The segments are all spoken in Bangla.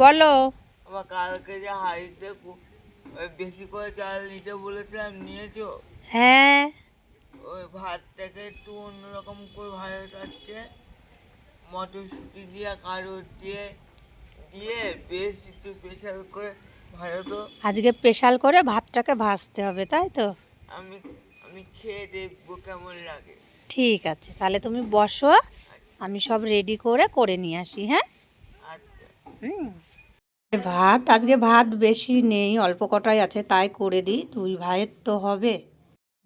বলো। কালকে যে হাড়িতে বেশি করে চাল নিতে বলেছিলাম নিয়েছো? হ্যাঁ। ওই ভাতটাকে একটু অন্যরকম করে ভাজা যাচ্ছে। মটরশুঁটি দিয়ে কারোট দিয়ে দিয়ে বেশ একটু স্পেশাল করে ভাজা তো। আজকে স্পেশাল করে ভাতটাকে ভাজতে হবে তাই তো? আমি আমি খেয়ে দেখব কেমন লাগে। ঠিক আছে তাহলে তুমি বসো। আমি সব রেডি করে করে নিয়ে আসি হ্যাঁ? হুম। ভাত আজকে ভাত বেশি নেই অল্প কটাই আছে তাই করে দিই। দুই ভাইয়ের তো হবে।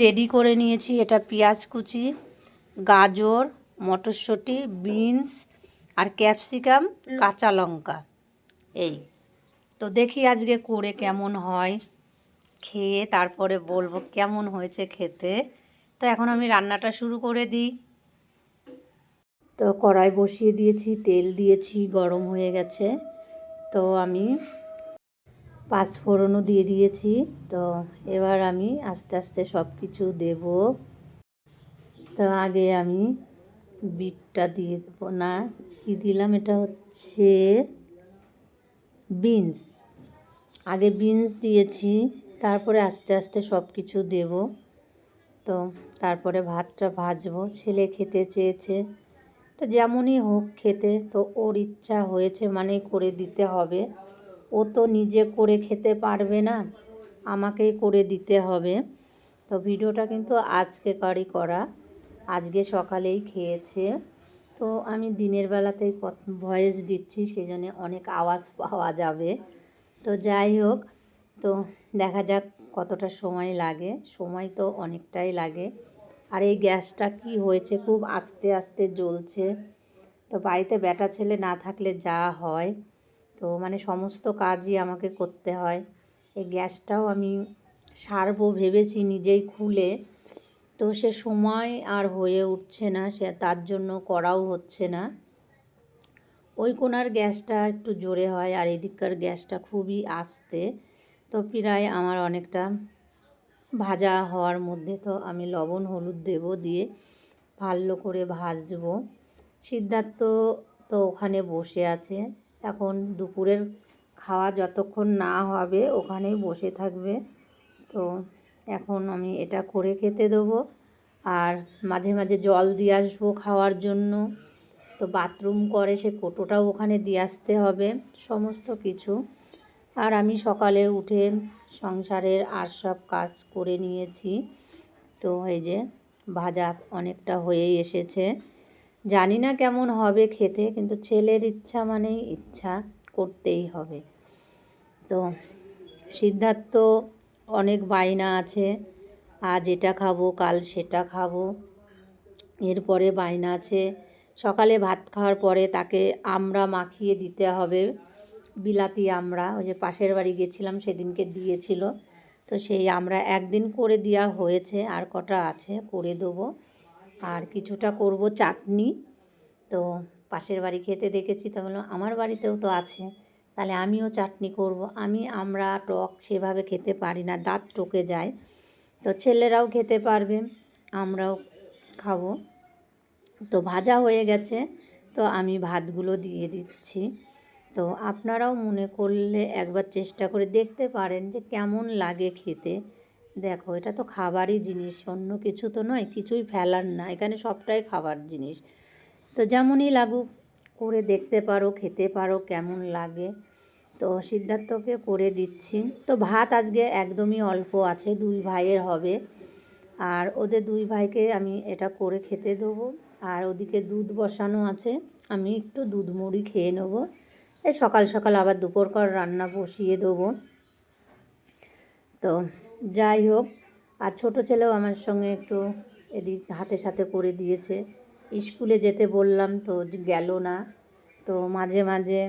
রেডি করে নিয়েছি এটা পেঁয়াজ কুচি গাজর মটরশুঁটি বিনস আর ক্যাপসিকাম কাঁচা লঙ্কা। এই। তো দেখি আজকে করে কেমন হয়। খেয়ে তারপরে বলব কেমন হয়েছে খেতে। তো এখন আমি রান্নাটা শুরু করে দিই। তো কড়াই বসিয়ে দিয়েছি, তেল দিয়েছি, গরম হয়ে গেছে। তো আমি পাঁচফোড়নও দিয়ে দিয়েছি। তো এবার আমি আস্তে আস্তে সব কিছু দেব। তো আগে আমি বিটটা দিয়ে দেবো। না, কি দিলাম? এটা হচ্ছে বিনস। আগে বিনস দিয়েছি, তারপরে আস্তে আস্তে সব কিছু দেব। তো তারপরে ভাতটা ভাজবো। ছেলে খেতে চেয়েছে। তো যেমনই হোক খেতে তো ওর ইচ্ছা হয়েছে মানে করে দিতে হবে। ও তো নিজে করে খেতে পারবে না, আমাকেই করে দিতে হবে। তো ভিডিওটা কিন্তু আজকেকারই করা। আজকে সকালেই খেয়েছে। তো আমি দিনের বেলাতেই ভয়েস দিচ্ছি সেই জন্যে অনেক আওয়াজ পাওয়া যাবে। তো যাই হোক, তো দেখা যাক কতটা সময় লাগে। সময় তো অনেকটাই লাগে। আর এই গ্যাসটা কি হয়েছে? খুব আস্তে আস্তে জ্বলছে। তো বাড়িতে বেটা ছেলে না থাকলে যা হয়। তো মানে সমস্ত কাজই আমাকে করতে হয়। এই গ্যাসটাও আমি সারবো ভেবেছি নিজেই খুলে। তো সে সময় আর হয়ে উঠছে না, সে তার জন্য করাও হচ্ছে না। ওই কোনার গ্যাসটা একটু জোরে হয় আর এদিককার গ্যাসটা খুবই আস্তে। তো প্রায় আমার অনেকটা ভাজা হওয়ার মধ্যে তো আমি লবণ, হলুদ দেব দিয়ে ভালো করে ভাজবো। সিদ্ধার্থ তো ওখানে বসে আছে। এখন দুপুরের খাওয়া যতক্ষণ না হবে ওখানেই বসে থাকবে। তো এখন আমি এটা করে খেতে দেবো। আর মাঝে মাঝে জল দিয়ে আসব খাওয়ার জন্য। তো বাথরুম করে সে কোটোটাও ওখানে দিয়ে আসতে হবে, সমস্ত কিছু। আর আমি সকালে উঠে সংসারের আর সব কাজ করে নিয়েছি। তো এই যে ভাজা অনেকটা হয়েই এসেছে। জানি না কেমন হবে খেতে, কিন্তু ছেলের ইচ্ছা মানেই ইচ্ছা করতেই হবে। তো সিদ্ধার্থ, অনেক বায়না আছে। আজ এটা খাব, কাল সেটা খাব। এরপরে বায়না আছে। সকালে ভাত খাওয়ার পরে তাকে আমরা মাখিয়ে দিতে হবে। বিলাতি আমরা, ওই যে পাশের বাড়ি গেছিলাম, সেদিনকে দিয়েছিল। তো সেই আমরা একদিন করে দেওয়া হয়েছে, আর কটা আছে, করে দেবো। আর কিছুটা করব চাটনি। তো পাশের বাড়ি খেতে দেখেছি, তো বললাম আমার বাড়িতেও তো আছে, তাহলে আমিও চাটনি করব। আমি, আমরা, টক সেভাবে খেতে পারি না, দাঁত টকে যায়। তো ছেলেরাও খেতে পারবে, আমরাও খাব। তো ভাজা হয়ে গেছে, তো আমি ভাতগুলো দিয়ে দিচ্ছি। তো আপনারাও মনে করলে একবার চেষ্টা করে দেখতে পারেন যে কেমন লাগে খেতে। দেখো, এটা তো খাবারই জিনিস, অন্য কিছু তো নয়, কিছুই ফেলার না, এখানে সবটাই খাবার জিনিস। তো যেমনই লাগুক, করে দেখতে পারো, খেতে পারো, কেমন লাগে। তো সিদ্ধার্থকে করে দিচ্ছি। তো ভাত আজকে একদমই অল্প আছে, দুই ভাইয়ের হবে। আর ওদের দুই ভাইকে আমি এটা করে খেতে দেবো। আর ওদিকে দুধ বসানো আছে, আমি একটু দুধ মুড়ি খেয়ে নেব। এই সকাল সকাল আবার দুপুরকার রান্না বসিয়ে দেবো। তো যাই হোক, আর ছোটো ছেলেও আমার সঙ্গে একটু এদিক হাতে সাথে করে দিয়েছে। স্কুলে যেতে বললাম তো গেল না, তো মাঝে মাঝে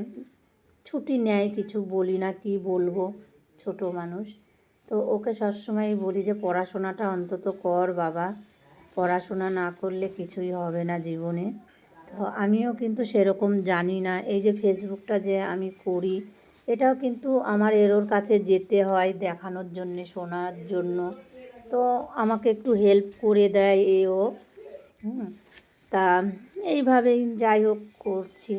ছুটি নেয়, কিছু বলি না কি বলব ছোট মানুষ। তো ওকে সবসময় বলি যে পড়াশোনাটা অন্তত কর বাবা, পড়াশোনা না করলে কিছুই হবে না জীবনে। তো আমিও কিন্তু সেরকম জানি না। এই যে ফেসবুকটা যে আমি করি, এটাও কিন্তু আমার এরোর কাছে যেতে হয় দেখানোর জন্যে, শোনার জন্য। তো আমাকে একটু হেল্প করে দেয় এও। তা এইভাবেই যাই হোক করছি।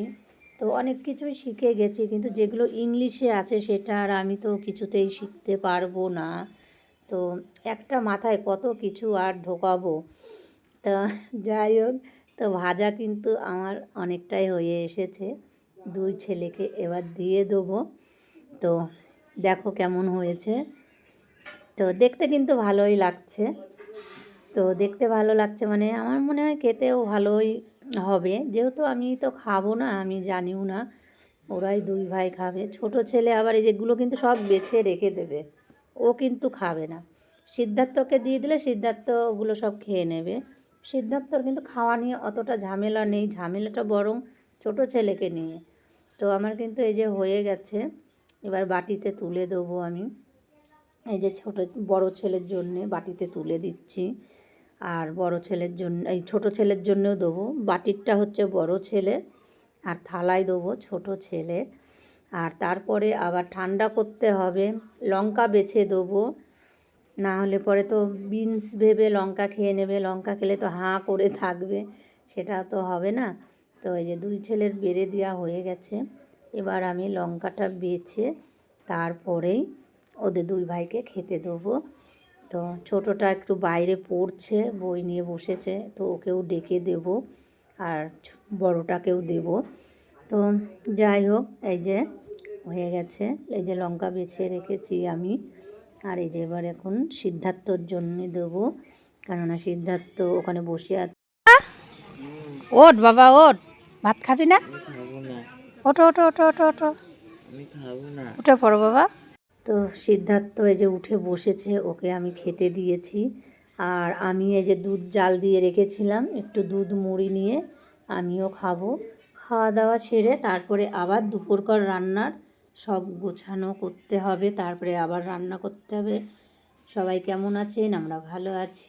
তো অনেক কিছুই শিখে গেছি, কিন্তু যেগুলো ইংলিশে আছে সেটা আর আমি তো কিছুতেই শিখতে পারব না। তো একটা মাথায় কত কিছু আর ঢোকাবো। তো যাই হোক তো ভাজা কিন্তু আমার অনেকটাই হয়ে এসেছে। দুই ছেলেকে এবার দিয়ে দেবো। তো দেখো কেমন হয়েছে। তো দেখতে কিন্তু ভালোই লাগছে। তো দেখতে ভালো লাগছে মানে আমার মনে হয় খেতেও ভালোই হবে। যেহেতু আমি তো খাব না, আমি জানিও না, ওরাই দুই ভাই খাবে। ছোট ছেলে আবার এই যেগুলো কিন্তু সব বেছে রেখে দেবে, ও কিন্তু খাবে না। সিদ্ধার্থকে দিয়ে দিলে সিদ্ধার্থ ওগুলো সব খেয়ে নেবে। সিদ্ধার্থর কিন্তু খাওয়া নিয়ে অতটা ঝামেলা নেই। ঝামেলাটা বরং ছোট ছেলেকে নিয়ে। তো আমার কিন্তু এই যে হয়ে গেছে, এবার বাটিতে তুলে দেবো আমি। এই যে ছোট, বড় ছেলের জন্যে বাটিতে তুলে দিচ্ছি। আর বড় ছেলের জন্য, এই ছোট ছেলের জন্যও দেবো। বাটিরটা হচ্ছে বড় ছেলে আর থালায় দেবো ছোট ছেলের। আর তারপরে আবার ঠান্ডা করতে হবে। লঙ্কা বেছে দেবো। না হলে পরে তো বিনস ভেবে লঙ্কা খেয়ে নেবে, লঙ্কা খেলে তো হাঁ করে থাকবে, সেটা তো হবে না। তো এই যে দুই ছেলের বেড়ে দেওয়া হয়ে গেছে। এবার আমি লঙ্কাটা বেছে তারপরেই ওদের দুই ভাইকে খেতে দেবো। তো ছোটোটা একটু বাইরে পড়ছে, বই নিয়ে বসেছে, তো ওকেও ডেকে দেব আর বড়টাকেও দেব। তো যাই হোক, এই যে হয়ে গেছে। এই যে লঙ্কা বেছে রেখেছি আমি। আর এই যে এবার এখন সিদ্ধার্থর জন্যে দেবো। কেননা সিদ্ধার্থ ওখানে বসে আছে। ওট বাবা ওট ভাত খাবি না? ওটো ওটো ওটো ওটো ওটো আমি খাব না। উঠে পড়ো বাবা। তো সিদ্ধার্থ এই যে উঠে বসেছে ওকে আমি খেতে দিয়েছি। আর আমি এই যে দুধ জাল দিয়ে রেখেছিলাম একটু দুধ মুড়ি নিয়ে আমিও খাব। খাওয়া দাওয়া সেরে তারপরে আবার দুপুরকার রান্নার সব গোছানো করতে হবে, তারপরে আবার রান্না করতে হবে। সবাই কেমন আছেন? আমরা ভালো আছি।